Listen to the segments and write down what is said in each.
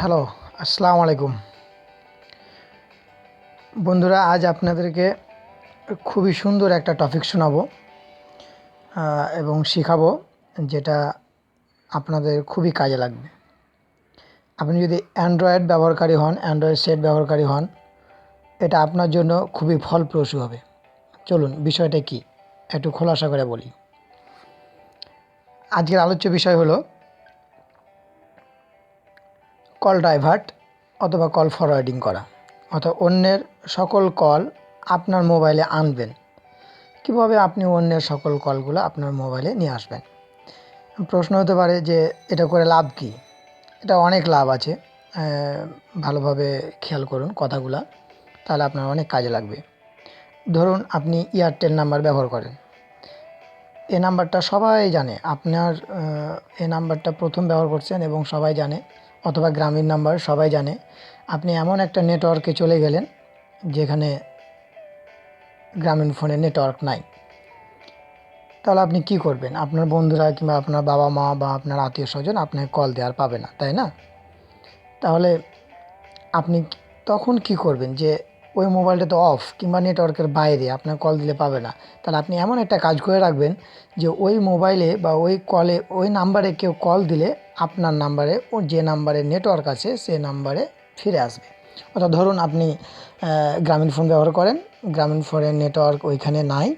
Hello, আসসালামু আলাইকুম। বন্ধুরা, আজ আপনাদেরকে খুবই সুন্দর একটা টপিক শোনাবো এবং শেখাবো, যেটা আপনাদের খুবই কাজে লাগবে। আপনি যদি অ্যান্ড্রয়েড ব্যবহারকারী হন, অ্যান্ড্রয়েড সেট ব্যবহারকারী হন, এটা আপনার জন্য খুবই ফলপ্রসূ হবে। চলুন, বিষয়টা কি? একটু খোলাসা করে বলি। আজকের আলোচ্য বিষয় হলো কল ডাইভার্ট অথবা কল ফরওয়ার্ডিং করা, অর্থাৎ অন্যের সকল কল আপনার মোবাইলে আনবেন। কীভাবে আপনি অন্যের সকল কলগুলো আপনার মোবাইলে নিয়ে আসবেন? প্রশ্ন হতে পারে যে এটা করে লাভ কি? এটা অনেক লাভ আছে। ভালোভাবে খেয়াল করুন কথাগুলা, তাহলে আপনার অনেক কাজে লাগবে। ধরুন আপনি এয়ারটেল নাম্বার ব্যবহার করেন। এ নাম্বারটা সবাই জানে। আপনার এ নাম্বারটা প্রথম ব্যবহার করছেন এবং সবাই জানে অথবা গ্রামীণ নাম্বার সবাই জানে। আপনি এমন একটা নেটওয়ার্কে চলে গেলেন, যেখানে গ্রামীণ ফোনে নেটওয়ার্ক নাই। তাহলে আপনি কি করবেন? আপনার বন্ধুরা কিংবা আপনার বাবা মা বা আপনার আত্মীয় স্বজন আপনাকে কল দেওয়ার পাবে না, তাই না? তাহলে আপনি তখন কি করবেন যে ওই মোবাইলটা তো অফ কিংবা নেটওয়ার্কের বাইরে, আপনার কল দিলে পাবে না। তাহলে আপনি এমন একটা কাজ করে রাখবেন যে ওই মোবাইলে বা ওই কলে ওই নাম্বারে কেউ কল দিলে আপনার নাম্বারে ও যে নাম্বারে নেটওয়ার্ক আছে, সে নাম্বারে ফিরে আসবে। অর্থাৎ ধরুন আপনি গ্রামীণ ফোন ব্যবহার করেন, গ্রামীণ ফোনের নেটওয়ার্ক ওইখানে নাই,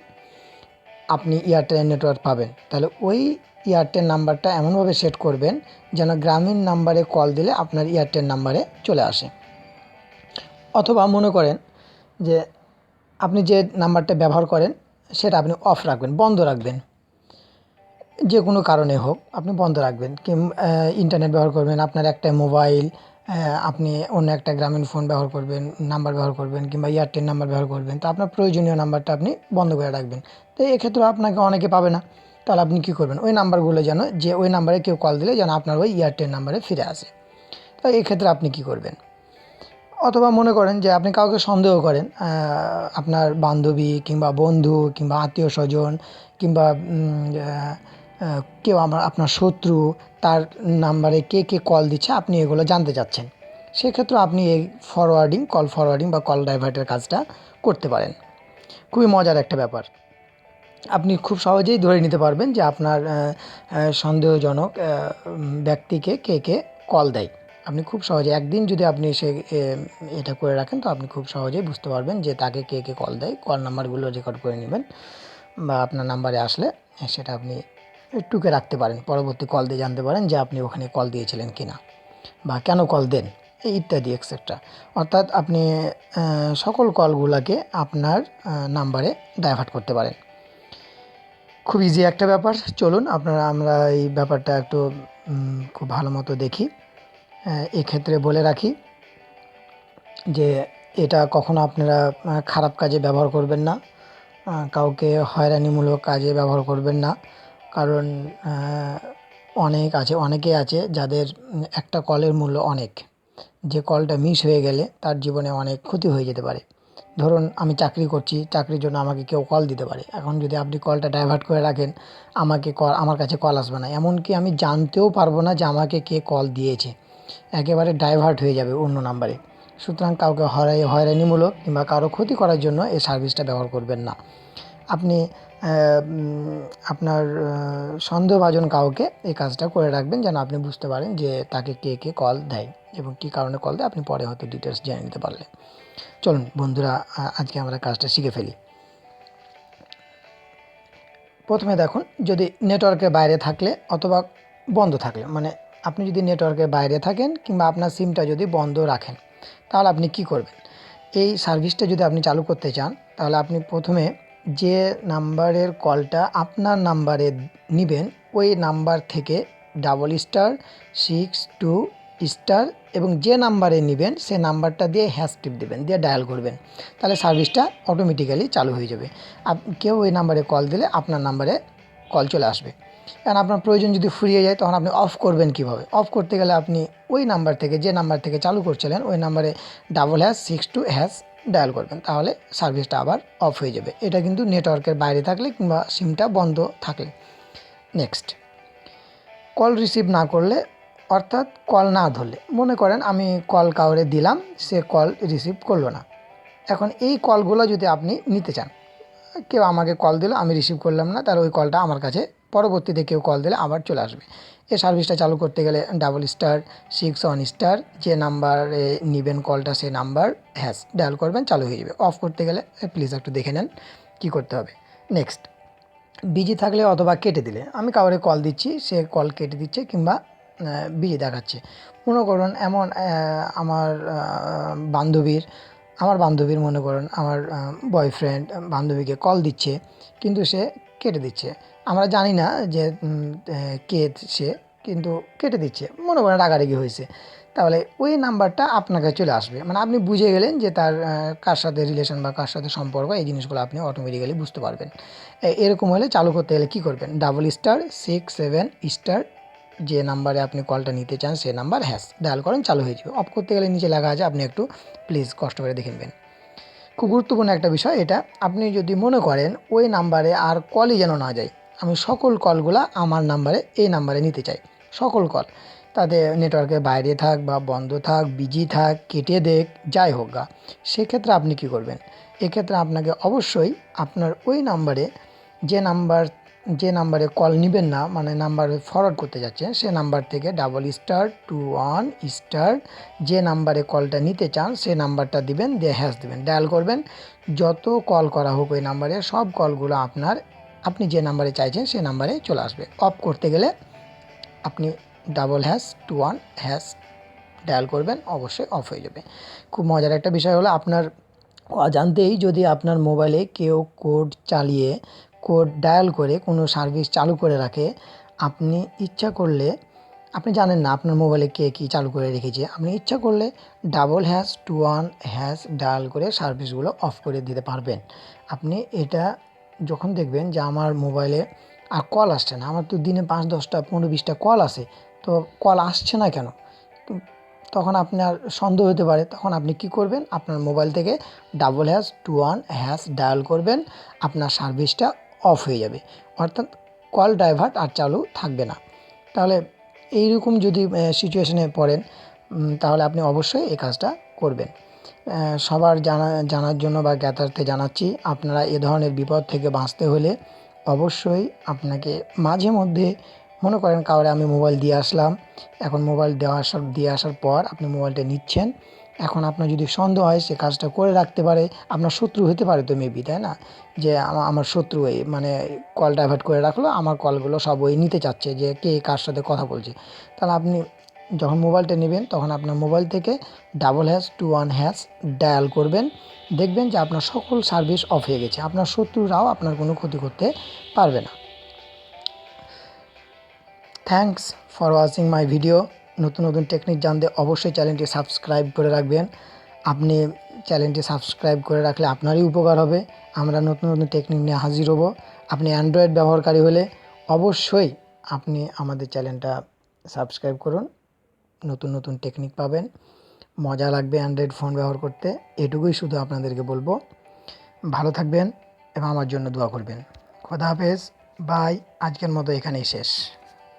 আপনি এয়ারটেলের নেটওয়ার্ক পাবেন। তাহলে ওই এয়ারটেল নাম্বারটা এমনভাবে সেট করবেন যেন গ্রামীণ নাম্বারে কল দিলে আপনার এয়ারটেল নাম্বারে চলে আসে। অথবা মনে করেন যে আপনি যে নাম্বারটা ব্যবহার করেন, সেটা আপনি অফ রাখবেন, বন্ধ রাখবেন। যে কোনো কারণে হোক আপনি বন্ধ রাখবেন কি ইন্টারনেট ব্যবহার করবেন, আপনার একটা মোবাইল আপনি অন্য একটা গ্রামীণ ফোন ব্যবহার করবেন নাম্বার ব্যবহার করবেন, কিংবা এয়ারটেল নাম্বার ব্যবহার করবেন, তো আপনার প্রয়োজনীয় নাম্বারটা আপনি বন্ধ করে রাখবেন। তো এক্ষেত্রে আপনাকে অনেকে পাবে না। তাহলে আপনি কী করবেন? ওই নাম্বারগুলো যেন, যে ওই নাম্বারে কেউ কল দিলে যেন আপনার ওই এয়ারটেল নাম্বারে ফিরে আসে। তো এক্ষেত্রে আপনি কী করবেন? অথবা মনে করেন যে আপনি কাউকে সন্দেহ করেন আপনার বান্ধবী কিংবা বন্ধু কিংবা আত্মীয় স্বজন কিংবা কেউ আমার, আপনার শত্রু, তার নাম্বারে কে কে কল দিচ্ছে, আপনি এগুলো জানতে চাচ্ছেন। সেক্ষেত্রে আপনি এই ফরওয়ার্ডিং কল ফরওয়ার্ডিং বা কল ডাইভার্টের কাজটা করতে পারেন। খুবই মজার একটা ব্যাপার। আপনি খুব সহজেই ধরে নিতে পারবেন যে আপনার সন্দেহজনক ব্যক্তিকে কে কে কল দেয়। আপনি খুব সহজে একদিন যদি আপনি সে এটা করে রাখেন, তো আপনি খুব সহজেই বুঝতে পারবেন যে তাকে কে কে কল দেয়। কল নাম্বারগুলো রেকর্ড করে নেবেন বা আপনার নাম্বারে আসলে সেটা আপনি টুকে রাখতে পারেন। পরবর্তী কল দিয়ে জানতে পারেন যে আপনি ওখানে কল দিয়েছিলেন কি না বা কেন কল দেন, এই ইত্যাদি এক্সেট্রা অর্থাৎ আপনি সকল কলগুলোকে আপনার নাম্বারে ডাইভার্ট করতে পারেন। খুব ইজি একটা ব্যাপার। চলুন, আপনারা, আমরা এই ব্যাপারটা একটু খুব ভালো মতো দেখি। এক্ষেত্রে বলে রাখি যে এটা কখনো আপনারা খারাপ কাজে ব্যবহার করবেন না। কাউকে হয়রানিমূলক কাজে ব্যবহার করবেন না। কারণ অনেক আছে, অনেকে আছে যাদের একটা কলের মূল্য অনেক। যে কলটা মিস হয়ে গেলে তার জীবনে অনেক ক্ষতি হয়ে যেতে পারে। ধরুন আমি চাকরি করছি, চাকরির জন্য আমাকে কেউ কল দিতে পারে। এখন যদি আপনি কলটা ডাইভার্ট করে রাখেন, আমাকে কল, আমার কাছে কল আসবে না। এমনকি আমি জানতেও পারব না যে আমাকে কে কল দিয়েছে। একেবারে ডাইভার্ট হয়ে যাবে অন্য নাম্বারে। সুতরাং কাউকে হয়রাই হয়রানিমূলক কিংবা কারও ক্ষতি করার জন্য এই সার্ভিসটা ব্যবহার করবেন না। আপনি আপনার সন্দেহভাজন কাউকে এই কাজটা করে রাখবেন যেন আপনি বুঝতে পারেন যে তাকে কে কে কল দেয় এবং কী কারণে কল দেয়। আপনি পরে হয়তো ডিটেলস জেনে নিতে পারলেন চলুন বন্ধুরা আজকে আমরা কাজটা শিখে ফেলি। প্রথমে দেখুন, যদি নেটওয়ার্কের বাইরে থাকলে অথবা বন্ধ থাকলে মানে আপনি যদি নেটওয়ার্কের বাইরে থাকেন কিংবা আপনার সিমটা যদি বন্ধ রাখেন, তাহলে আপনি কি করবেন? এই সার্ভিসটা যদি আপনি চালু করতে চান, তাহলে আপনি প্রথমে যে নাম্বারের কলটা আপনার নাম্বারে নেবেন, ওই নাম্বার থেকে double star six two star এবং যে নাম্বারে নেবেন, সে নাম্বারটা দিয়ে হ্যাশ টিপ দেবেন, দিয়ে ডায়াল করবেন। তাহলে সার্ভিসটা অটোমেটিক্যালি চালু হয়ে যাবে। আপ, কেউ ওই নাম্বারে কল দিলে আপনার নাম্বারে কল চলে আসবে। কারণ আপনার প্রয়োজন যদি ফুরিয়ে যায়, তখন আপনি অফ করবেন কীভাবে? অফ করতে গেলে আপনি ওই নাম্বার থেকে, যে নাম্বার থেকে চালু করছিলেন, ওই নাম্বারে double hash six two hash dial করবেন। তাহলে সার্ভিসটা আবার অফ হয়ে যাবে। এটা কিন্তু নেটওয়ার্কের বাইরে থাকলে কিংবা সিমটা বন্ধ থাকলে। নেক্সট কল রিসিভ না করলে, অর্থাৎ কল না ধরলে। মনে করেন আমি কল কাউরে দিলাম, সে কল রিসিভ করল না। এখন এই কলগুলো যদি আপনি নিতে চান কেউ আমাকে কল দিল, আমি রিসিভ করলাম না তার ওই কলটা আমার কাছে, পরবর্তীতে কেউ কল দিলে আবার চলে আসবে। এই সার্ভিসটা চালু করতে গেলে double star six one star যে নাম্বারে নেবেন কলটা সে নাম্বার হ্যাস ডায়াল করবেন, চালু হয়ে যাবে। অফ করতে গেলে প্লিজ একটু দেখে নেন, কী করতে হবে। নেক্সট বিজি থাকলে অথবা কেটে দিলে, আমি কাউরে কল দিচ্ছি, সে কল কেটে দিচ্ছে কিংবা বিজি দেখাচ্ছে। মনে করুন, এমন আমার বান্ধবীর আমার বান্ধবীর মনে করেন, আমার বয়ফ্রেন্ড বান্ধবীকে কল দিচ্ছে, কিন্তু সে কেটে দিচ্ছে। আমরা জানি না যে কে সে, কিন্তু কেটে দিচ্ছে। মনে করেন রাগারাগি হয়েছে। তাহলে ওই নাম্বারটা আপনার কাছে চলে আসবে। মানে আপনি বুঝে গেলেন যে তার কার সাথে রিলেশন বা কার সাথে সম্পর্ক, এই জিনিসগুলো আপনি অটোমেটিক্যালি বুঝতে পারবেন। এরকম হলে চালু করতে গেলে কী করবেন? Double star six seven star যে নাম্বারে আপনি কলটা নিতে চান সেই নাম্বার হ্যাশ, ডায়াল করেন, চালু হয়ে যাবে। অফ করতে গেলে নিচে লেখা আছে, আপনি একটু প্লিজ কষ্ট করে দেখে নেবেন। খুব গুরুত্বপূর্ণ একটা বিষয় এটা, আপনি যদি মনে করেন ওই নাম্বারে আর কলই যেন না যায়, আমি সকল কলগুলা আমার নাম্বারে, এই নাম্বারে নিতে চাই, সকল কল তাতে নেটওয়ার্কের বাইরে থাক বা বন্ধ থাক বিজি থাক, কেটে দেখ যাই হোক গা, সেক্ষেত্রে আপনি কি করবেন? এক্ষেত্রে আপনাকে অবশ্যই আপনার ওই নাম্বারে যে নাম্বার যে নাম্বারে কল নেবেন না মানে নাম্বার ফরওয়ার্ড করতে যাচ্ছেন, সে নাম্বার থেকে double star two one star যে নাম্বারে কলটা নিতে চান, সে নাম্বারটা দিবেন, দিয়ে হ্যাশ দেবেন। ডায়াল করবেন। যত কল করা হোক ওই নাম্বারে, সব কলগুলো আপনার, আপনি যে নাম্বারে চাইছেন, সে নাম্বারে চলে আসবে। অফ করতে গেলে আপনি double hash two one hash dial করবেন, অবশ্যই অফ হয়ে যাবে। খুব মজার একটা বিষয় হলো, আপনার অজান্তেই যদি আপনার মোবাইলে কেউ কোড চালিয়ে কোড ডায়াল করে কোনো সার্ভিস চালু করে রাখে, আপনি ইচ্ছা করলে, আপনি জানেন না আপনার মোবাইলে কে কী চালু করে রেখেছে, আপনি ইচ্ছা করলে double hash, two one hash dial করে সার্ভিসগুলো অফ করে দিতে পারবেন। আপনি এটা যখন দেখবেন যে আমার মোবাইলে আর কল আসছে না, আমার তো দিনে পাঁচ, দশটা, পনেরো, বিশটা কল আসে তো কল আসছে না কেন? তখন আপনার সন্দেহ হতে পারে, তখন আপনি কি করবেন? আপনার মোবাইল থেকে double hash, two one hash dial করবেন, আপনার সার্ভিসটা অফ হয়ে যাবে। অর্থাৎ কল ড্রাইভার আর চালু থাকবে না। তাহলে এইরকম যদি সিচুয়েশনে পড়েন তাহলে আপনি অবশ্যই এই কাজটা করবেন। সবার জানা, জানার জন্য বা জ্ঞাতার্থে জানাচ্ছি, আপনারা এ ধরনের বিপদ থেকে বাঁচতে হলে অবশ্যই আপনাকে মাঝে মধ্যে মনে করেন, কাউরে আমি মোবাইল দিয়ে আসলাম। এখন মোবাইল দেওয়া আসার, দিয়ে আসার পর আপনি মোবাইলটা নিচ্ছেন। এখন আপনার যদি সন্দেহ হয় সে কাজটা করে রাখতে পারে, আপনার শত্রু হতে পারে তো মেবি তাই না? যে আমা- আমার শত্রু এই মানে কল ডাইভার্ট করে রাখল, আমার কলগুলো সব ওই নিতে চাচ্ছে যে কে কার সাথে কথা বলছে। তাহলে আপনি যখন মোবাইলটা নেবেন, তখন আপনার মোবাইল থেকে double hash two one hash dial করবেন। দেখবেন যে আপনার সকল সার্ভিস অফ হয়ে গেছে। আপনার শত্রুরাও আপনার কোনো ক্ষতি করতে পারবে না। Thanks for watching my video নতুন নতুন টেকনিক জানতে অবশ্যই চ্যানেলটি সাবস্ক্রাইব করে রাখবেন। আপনি চ্যানেলটি সাবস্ক্রাইব করে রাখলে আপনারই উপকার হবে। আমরা নতুন নতুন টেকনিক নিয়ে হাজির হব। আপনি অ্যান্ড্রয়েড ব্যবহারকারী হলে অবশ্যই আপনি আমাদের চ্যানেলটা সাবস্ক্রাইব করুন। নতুন নতুন টেকনিক পাবেন। মজা লাগবে অ্যান্ড্রয়েড ফোন ব্যবহার করতে। এটুকুই শুধু আপনাদেরকে বলব। ভালো থাকবেন এবং আমার জন্য দোয়া করবেন। খোদা হাফেজ। বাই আজকের মতো এখানেই শেষ।